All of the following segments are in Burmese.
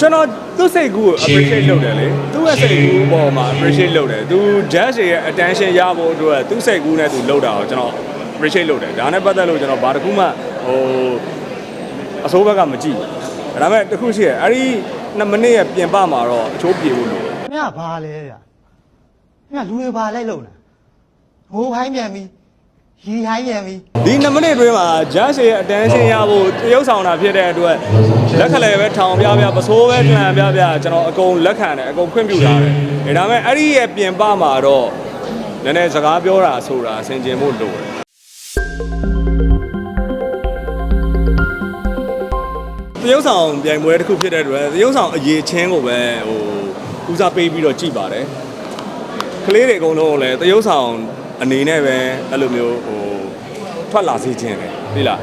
ကျွန်တော်သူ့စိတ်ကူးကို appreciate လုပ်တယ်လေသူ့ရဲ့စိတ်ကူးပေါ်မှာ appreciate လုပ်တယ်သူ judge ရဲ့ attention ရဖို့အတွက်သူ့စိတ်ကူးနဲ့သူလုပ်တာကိုကျွန်တော် appreciate လုပ်တယ်ဒါနဲ့ပတ်သက်လို့ကျွန်တော်ဘာတစ်ခုမှဟိုအစိုးဘက်ကမကြည့်ဘူးဒါပေမဲ့တစ်ခုရှိရအဲ့ဒီ2မိနစ်ရဲ့ပြင်ပမှာတော့အချိုးပြေဖို့လိုတယ်။မင်းကဘာလဲဗျာ။မင်းကလူတွေဘာလိုက်လို့လဲ။ဘိုးဖိုင်းပြန်ပြီ။ ရီဟိုင်းပြန်ပြီဒီ2မိနစ်အတွင်းမှာ judge ရဲ့ attention ရဖို့တရုပ်ဆောင်တာဖြစ်တဲ့အတွက်လက်ခလဲပဲထောင်ပြပြပစိုးပဲခံပြပြကျွန်တော်အကုန်လက်ခံတယ်အကုန်ခွင့်ပြုထားတယ်ဒါပေမဲ့အဲ့ဒီရဲ့ပြင်ပမှာတော့နည်းနည်းစကားပြောတာဆိုတာဆင်ခြင်ဖို့လိုတယ်တရုပ်ဆောင်ပြိုင်ပွဲတစ်ခုဖြစ်တဲ့အတွက်တရုပ်ဆောင်အရေးချင်းကိုပဲဟိုဦးစားပေးပြီးတော့ကြည်ပါတယ်ကလေးတွေအကုန်လုံးကိုလည်းတရုပ်ဆောင် အနေနဲ့ပဲအဲ့လိုမျိုးဟိုထွက်လာစေခြင်းတယ်သိလား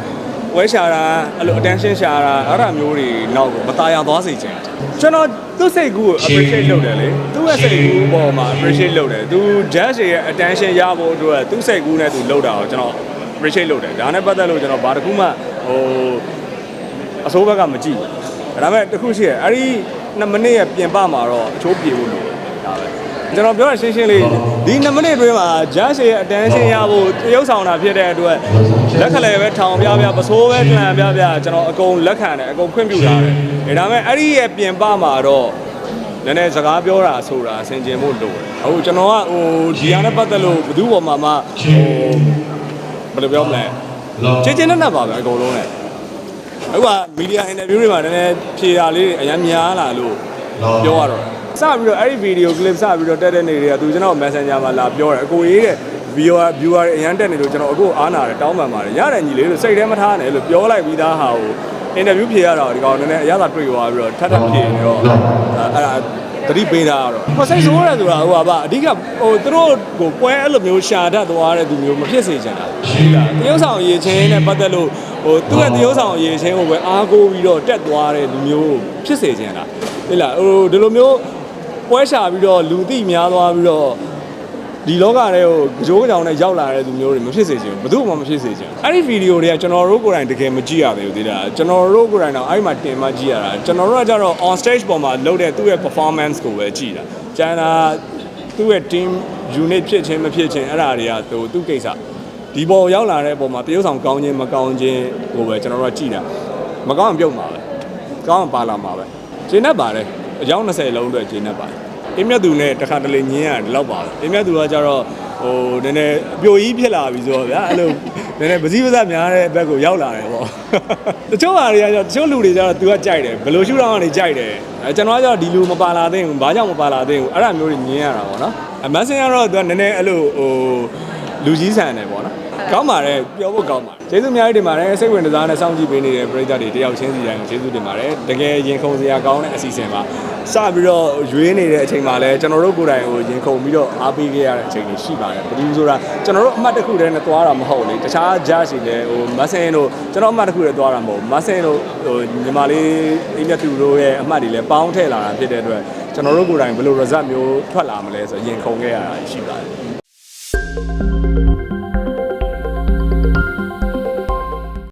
ဝဲရှာတာအဲ့လို attention ရှာတာအဲ့ဒါမျိုးတွေနောက်ကိုမตายရသွားစေခြင်းကျွန်တော်သူ့စိတ်ကူးကို appreciate လုပ်တယ်လေသူ့ရဲ့စိတ်ကူးပေါ်မှာ appreciate လုပ်တယ်သူ judge ရဲ့ attention ရဖို့အတွက်သူ့စိတ်ကူးနဲ့သူလုပ်တာကိုကျွန်တော် appreciate လုပ်တယ်ဒါနဲ့ပတ်သက်လို့ကျွန်တော်ဘာတစ်ခုမှဟို အစိုးဘက်ကမကြည့်ဘူးဒါပေမဲ့တစ်ခုရှိရအဲ့ဒီ2မိနစ်ရဲ့ပြင်ပမှာတော့အချိုးပြေဖို့လိုတယ်ဒါပဲ ကျွန်တော်ပြောရရှင်းရှင်းလေးဒီ2မိနစ်အတွင်းမှာ judge ရဲ့ attention ရဖို့တရုပ်ဆောင်တာဖြစ်တဲ့အတွက်လက်ခလဲပဲထောင်ပြပြပစိုးပဲလှန်ပြပြကျွန်တော်အကုန်လက်ခံတယ်အကုန်ခွင့်ပြုထားတယ်ဒါပေမဲ့အဲ့ဒီရဲ့ပြင်ပမှာတော့နည်းနည်းစကားပြောတာဆိုတာဆင်ခြင်ဖို့လိုတယ်အခုကျွန်တော်ကဟိုဒီဟာနဲ့ပတ်သက်လို့ဘယ်သူ့ပေါ်မှာမှဟိုဘယ်လိုပြောမလဲချင်းချင်းနဲ့နဲ့ပါပဲအကုန်လုံးနဲ့အခုကမီဒီယာအင်တာဗျူးတွေမှာနည်းနည်းဖြေတာလေးတွေအများများလာလို့ပြောရတော့တယ် စပြီးတော့အဲ့ဒီဗီဒီယိုကလစ်စပြီးတော့တက်တဲ့နေတွေကသူကျွန်တော် Messenger မှာလာပြောတယ်အကိုရေးတဲ့ viewer viewer တွေအရန်တက်နေလို့ကျွန်တော်အခုအားနာတယ်တောင်းပန်ပါတယ်ရတယ်ညီလေးလို့စိတ်ထဲမထားနဲ့လို့ပြောလိုက်ပြီးသားဟာကိုအင်တာဗျူးဖြေရတော့ဒီကောင်နည်းနည်းအရသာတွေ့သွားပြီးတော့ထပ်ထပ်ဖြေနေတော့အဲ့ဒါတတိပေးတာကတော့ဟိုစိတ်ဆိုးရဲဆိုတာဟိုပါအဓိကဟိုသူတို့ကိုပွဲအဲ့လိုမျိုးရှာတတ်သွားတဲ့သူမျိုးမဖြစ်စေချင်တာဟုတ်လားတရုပ်ဆောင်ရေချင်းနဲ့ပတ်သက်လို့ဟိုသူ့ရဲ့တရုပ်ဆောင်ရေချင်းကိုပဲအားကိုးပြီးတော့တက်သွားတဲ့လူမျိုးဖြစ်စေချင်တာဟုတ်လားဟိုဒီလိုမျိုး ပွဲရှာပြီးတော့လူသိများသွားပြီးတော့ဒီလောကထဲကိုကြောကြောင်နဲ့ရောက်လာတဲ့လူမျိုးတွေမဖြစ်စေချင်ဘူးဘယ်သူမှမဖြစ်စေချင်ဘူးအဲ့ဒီဗီဒီယိုတွေကကျွန်တော်တို့ကိုယ်တိုင်တကယ်မကြည့်ရသေးဘူးသေးတာကျွန်တော်တို့ကိုယ်တိုင်တော့အဲ့ဒီမှာတင်မှကြည့်ရတာကျွန်တော်တို့ကကြတော့ on stage ပေါ်မှာလုပ်တဲ့သူ့ရဲ့ performance ကိုပဲကြည့်တာကျန်တာသူ့ရဲ့ team unit ဖြစ်ခြင်းမဖြစ်ခြင်းအဲ့ဒါတွေကသူသူ့ကိစ္စဒီပေါ်ရောက်လာတဲ့ပုံမှာတရုပ်ဆောင်ကောင်းခြင်းမကောင်းခြင်းကိုပဲကျွန်တော်တို့ကကြည့်တာမကောင်းအောင်ပြုတ်မှာပဲကောင်းအောင်ပါလာမှာပဲဂျင်းနဲ့ပါတယ် အကြောင်း20လုံးအတွက်ဂျင်းနဲ့ပါတယ်အင်းမြတ်သူနဲ့တခါတလေညင်းရတယ်လောက်ပါပဲအင်းမြတ်သူကကြတော့ဟိုနည်းနည်းအပြိုကြီးဖြစ်လာပြီဆိုတော့ဗျာအဲ့လိုနည်းနည်းပစည်းပစများတဲ့ဘက်ကိုရောက်လာတယ်ပေါ့တချို့ဟာတွေကကျတော့တချို့လူတွေကျတော့ तू ကကြိုက်တယ်ဘယ်လိုရှုထောင့်ကနေကြိုက်တယ်အဲကျွန်တော်ကကျတော့ဒီလူမပါလာသင့်ဘူးဘာကြောင့်မပါလာသင့်ဘူးအဲ့ဒါမျိုးတွေညင်းရတာပေါ့နော်အမဆင်ကတော့ तू ကနည်းနည်းအဲ့လိုဟိုလူကြီးဆန်တယ်ပေါ့နော်ကောင်းပါတယ်ပြောဖို့ကောင်းပါတယ်ကျေးဇူးအများကြီးတင်ပါတယ်စိတ်ဝင်စားနဲ့စောင့်ကြည့်ပေးနေတဲ့ပရိသတ်တွေတယောက်ချင်းစီတိုင်းကိုကျေးဇူးတင်ပါတယ်တကယ်ရင်ခုန်စရာကောင်းတဲ့အစီအစဉ်ပါ စပြီးတော့ရွေးနေတဲ့အချိန်မှာလည်းကျွန်တော်တို့ကိုယ်တိုင်ကိုရင်ခုန်ပြီးတော့အားပေးခဲ့ရတဲ့အချိန်တွေရှိပါတယ်ဘယ်လိုဆိုတာကျွန်တော်တို့အမှတ်တစ်ခုတည်းနဲ့သွားတာမဟုတ်လေတခြားဂျာစီလည်းဟိုမဆင်တို့ကျွန်တော်အမှတ်တစ်ခုတည်းသွားတာမဟုတ်မဆင်တို့ဟိုညီမလေးအိမ်မြတ်သူတို့ရဲ့အမှတ်တွေလည်းပေါင်းထည့်လာတာဖြစ်တဲ့အတွက်ကျွန်တော်တို့ကိုယ်တိုင်ဘယ်လို result မျိုးထွက်လာမလဲဆိုရင်ခုန်ခဲ့ရတာရှိပါတယ်